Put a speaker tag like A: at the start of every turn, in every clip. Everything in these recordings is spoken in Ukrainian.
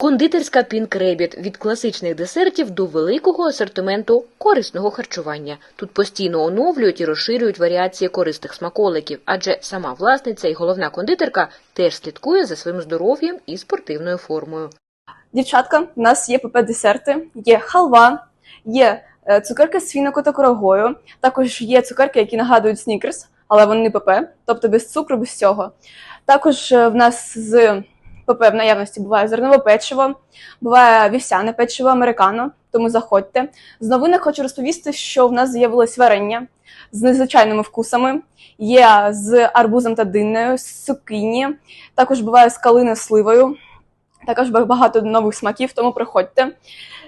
A: Кондитерська Rabbit – від класичних десертів до великого асортименту корисного харчування. Тут постійно оновлюють і розширюють варіації корисних смаколиків, адже сама власниця і головна кондитерка теж слідкує за своїм здоров'ям і спортивною формою.
B: Дівчатка, у нас є ПП-десерти, є халва, є е, цукерки з фінику та курагою. Також є цукерки, які нагадують снікерс, але вони не ПП, тобто без цукру, без цього. Також е, в нас з ПП в наявності буває зернове печиво, буває вівсяне печиво, американо, тому заходьте. З новинок хочу розповісти, що в нас з'явилось варення з незвичайними вкусами. Є з арбузом та диннею, з цукіні, також буває з калини сливою. Також багато нових смаків, тому приходьте.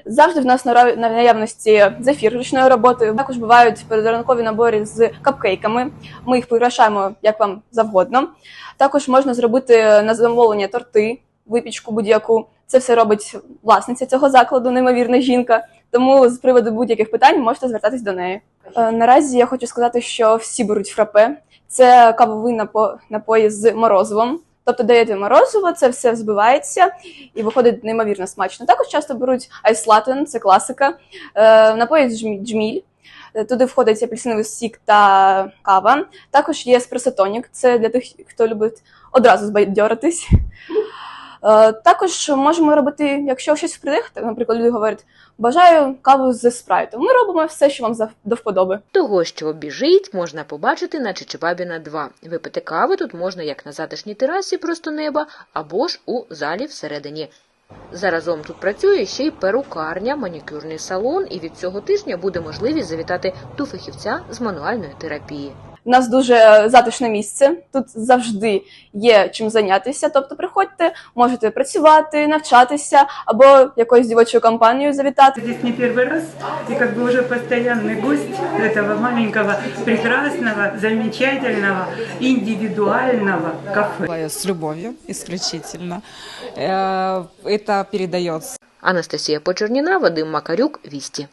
B: Завжди в нас на наявності зефір ручної роботи. Також бувають передранкові набори з капкейками. Ми їх прикрашаємо як вам завгодно. Також можна зробити на замовлення торти, випічку будь-яку. Це все робить власниця цього закладу, неймовірна жінка. Тому з приводу будь-яких питань можете звертатись до неї. Е, Наразі я хочу сказати, що всі беруть фрапе. Це кавовий напо- напої з морозивом. Тобто даєте морозиво, це все взбивається і виходить неймовірно смачно. Також часто беруть айслатен, це класика. Е, напої джміль. Е, Туди входить апельсиновий сік та кава. Також є спресотонік, це для тих, хто любить одразу збадьоритись. Е, Також можемо робити, якщо щось впридих, наприклад, люди говорять, бажаю каву з спрайтом. Ми робимо все, що вам до вподоби.
A: Того, що біжить, можна побачити на Чичибабіна 2. Випити кави тут можна як на затишній терасі просто неба, або ж у залі всередині. Заразом тут працює ще й перукарня, манікюрний салон, і від цього тижня буде можливість завітати до фахівця з мануальної терапії.
B: У нас дуже затишне місце. Тут завжди є чим зайнятися. Тобто, приходьте, можете працювати, навчатися або якоюсь дівочою компанією завітати.
C: Здесь не первый раз, и как бы уже постоянный гость этого маленького, прекрасного, замечательного, индивидуального кафе.
D: Делаю С любовью исключительно. Э, Это передается
A: Анастасія Почерніна, Вадим Макарюк, Вісті.